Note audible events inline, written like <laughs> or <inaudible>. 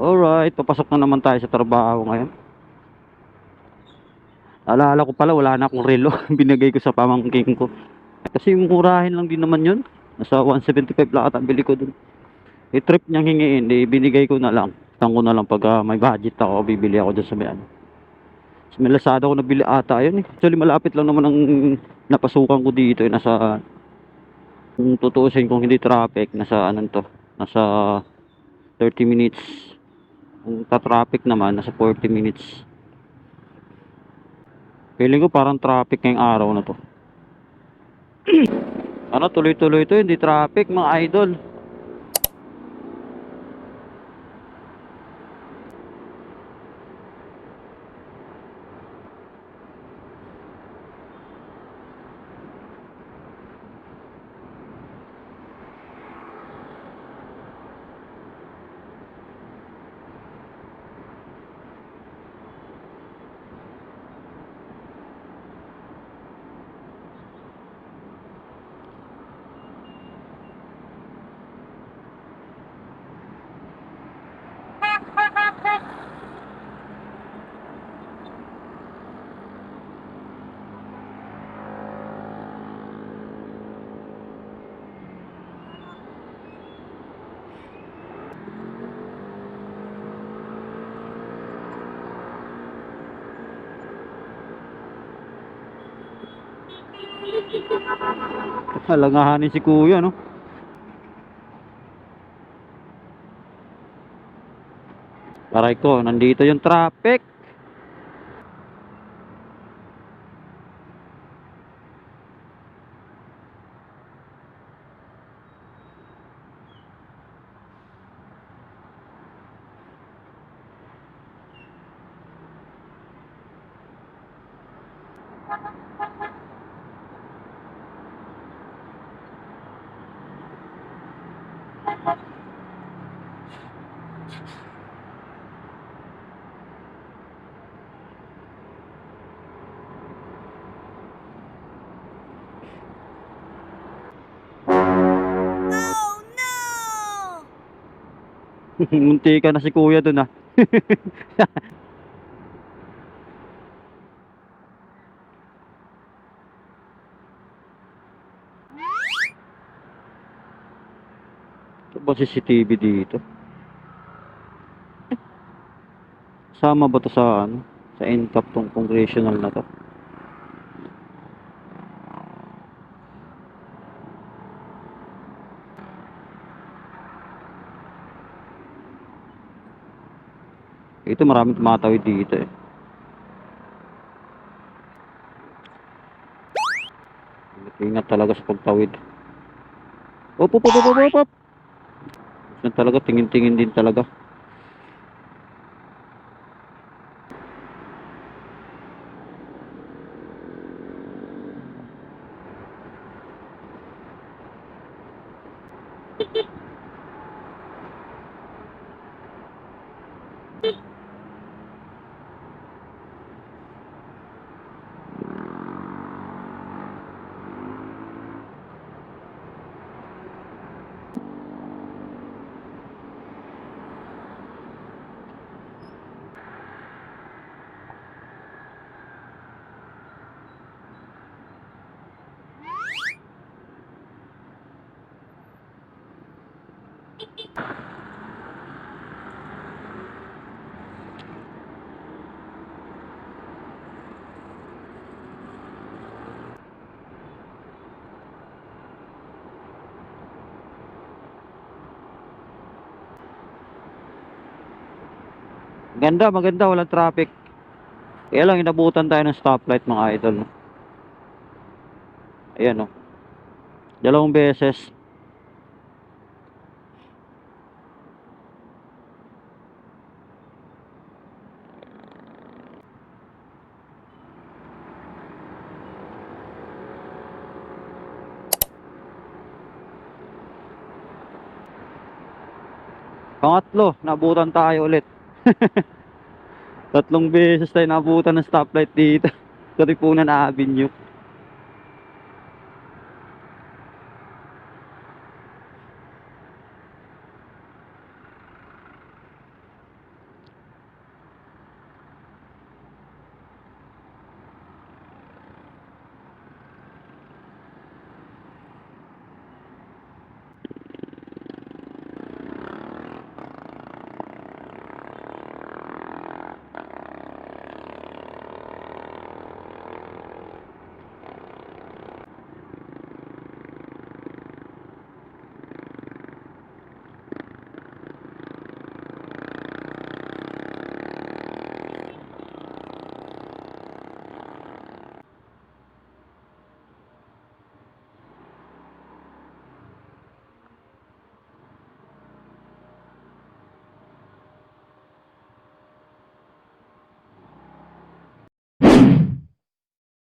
Alright, papasok na naman tayo sa trabaho ngayon. Alala ko pala, wala na akong relo. <laughs> Binigay ko sa pamangking ko. Kasi yung murahin lang din naman yun. Nasa 175 lang at bili ko dun. I-trip niyang hingiin, di binigay ko na lang. Tang na lang pag ah, may budget ako, bibili ako dun sa may ano. Sa may Lazada ko nabili ata yun eh. Actually malapit lang naman ang napasukan ko dito eh. Nasa, kung tutuusin kung hindi traffic, nasa ano to, nasa 30 minutes. Kung ta-traffic naman, nasa 40 minutes. Feeling ko parang traffic ngayong araw na to. <clears throat> ano, tuloy-tuloy to, hindi traffic mga idol. Halangahanin si kuya, no? Aray ko, nandito yung traffic. Oh <laughs> Munti ka na si kuya dun, ah. <laughs> Ito ba CCTV dito? Sama ba to sa ano? Sa NCAP tong congressional na to? Ito maraming tumatawid dito eh. Ingat talaga sa pagtawid. Op, op, op, op, op, op, talaga, tingin-tingin din talaga. <laughs> Ganda, maganda, walang traffic. Kaya lang, inabutan tayo ng stoplight mga idol. Ayan o. Dalawang beses. Pangatlo, nabutan tayo ulit. <laughs> Tatlong beses tayo nabutan ng stoplight dito. <laughs> Katipunan Avenue.